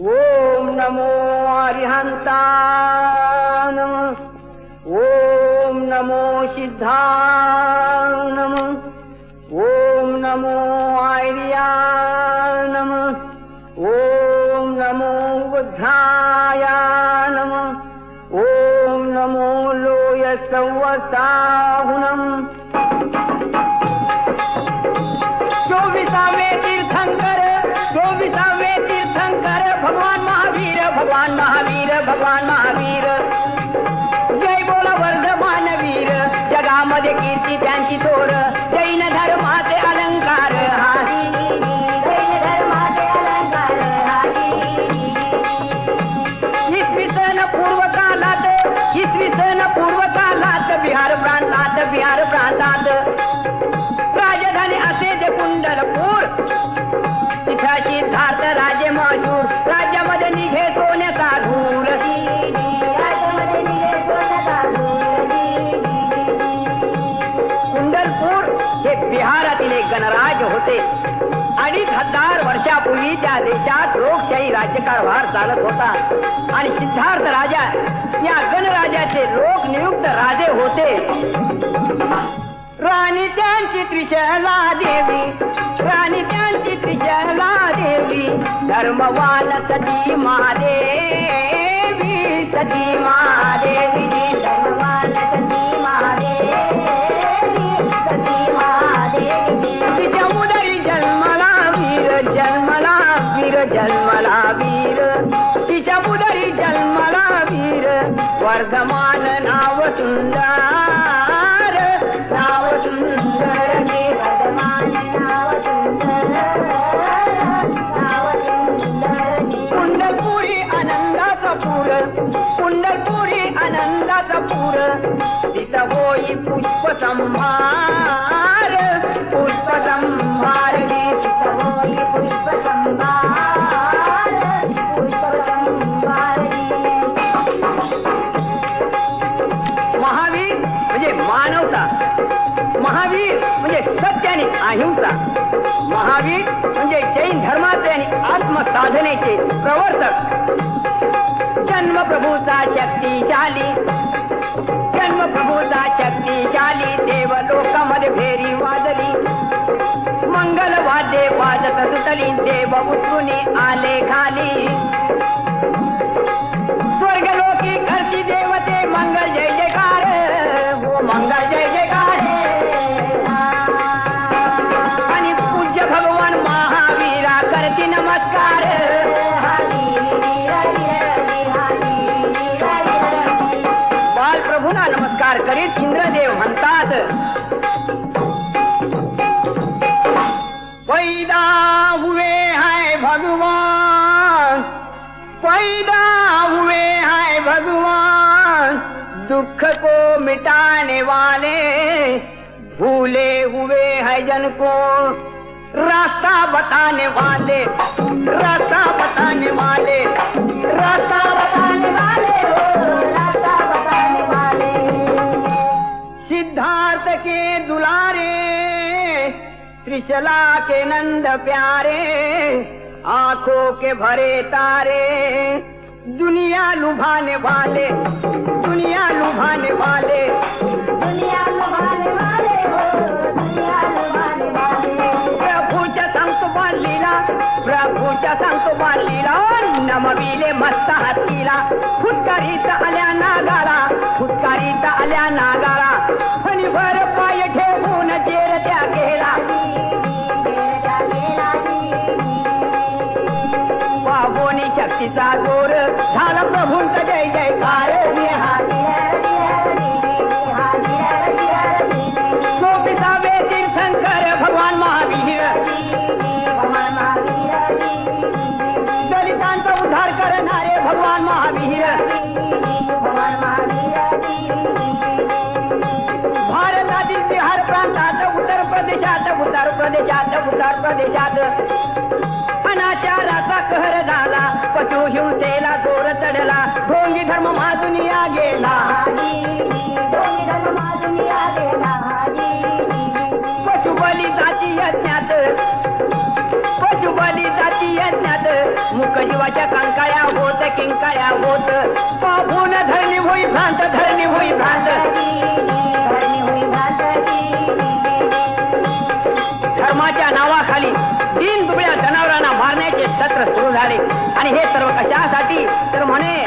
ओम नमो अरिहंता नम। ओम नमो सिद्धा नम। ओम नमो आर्या नम। ओम नमो बुद्धाय नम। ओम नमो लोय भगवान महावीर भगवान महावीर. जय बोला वर्धमान वीर. जगामध्ये कीर्ती त्यांची थोर. जैन धर्माचे अलंकार. जैन धर्माचे अलंकार. इसवी सन पूर्व काळात इसवी सन पूर्व काळात बिहार प्रांतात बिहार प्रांतात. राजधानी असे ते कुंडलपूर. तिथं सिद्धार्थ राजे मजूर. राज्यामध्ये निघे बिहारातील एक गणराज होते. अडीच हजार वर्षापूर्वी त्या देशात लोकशाही राज्यकारभार चालत होता. आणि सिद्धार्थ राजा या गणराजाचे लोक नियुक्त राजे होते. राणी त्यांची त्रिशला देवी राणी त्यांची त्रिशला देवी धर्मवान सती महादेवी सती महादेवी वर्धमान नाव सुंदर नाव सुंदर हे नाव सुंदर नाव सुंदर. कुंडलपुरी आनंदाचा पूर कुंडलपुरी आनंदाचा पूर तिथं होई पुष्प संभार महावीर म्हणजे मानवता. महावीर म्हणजे सत्य आणि अहिंसा. महावीर म्हणजे जैन धर्माचे आणि आत्मसाधनेचे प्रवर्तक. जन्मप्रभूचा शक्तिशाली जन्मप्रभूचा शक्तिशाली देव लोकामध्ये फेरी वाजली. मंगल वाद्ये वाजत सुटली देव उतरून आले खाली. स्वर्ग लोकी घरची देवते मंगल जय बाल प्रभूना नमस्कार करीत इंद्रदेव म्हणतात पैदा हुए है भगवान, पैदा हुए हैं भगवान, दुख को मिटाने वाले, भूले हुए हैं जन को। रास्ता बताने वाले रास्ता बताने वाले रास्ता बताने वाले रास्ता बताने वाले. सिद्धार्थ के दुलारे त्रिशला के नंद प्यारे आंखों के भरे तारे दुनिया लुभाने वाले आमच्या सांगतो बालीला नमविले मस्त हातीला फुटकारीत आल्या नागाला फुटकारीत आल्या नागाला. फणीभर पाय ठेवून जेर त्या गेला. बाबोनी शक्तीचा गोर झाला प्रभूंचा जय जयकार. भगवान महावीर भगवान महावीर भारतातील बिहार प्रांतात उत्तर प्रदेशात उत्तर प्रदेशात उत्तर प्रदेशात. अनाचाराचा कहर झाला पशु हिंसेला जोर चढला ढोंगी धर्म माजुनिया गेला पशुबली जाती यज्ञात पशुबली जाती होती यज्ञात मुकजीवाच्या कंकाळ्या होत किंकाळ्या होत. पाहून धरणी होई भ्रांत धरणी होई भ्रांत धर्माच्या नावाखाली तीन दुबळ्या जनावरांना मारण्याचे सत्र सुरू झाले. आणि हे सर्व कशासाठी? तर म्हणे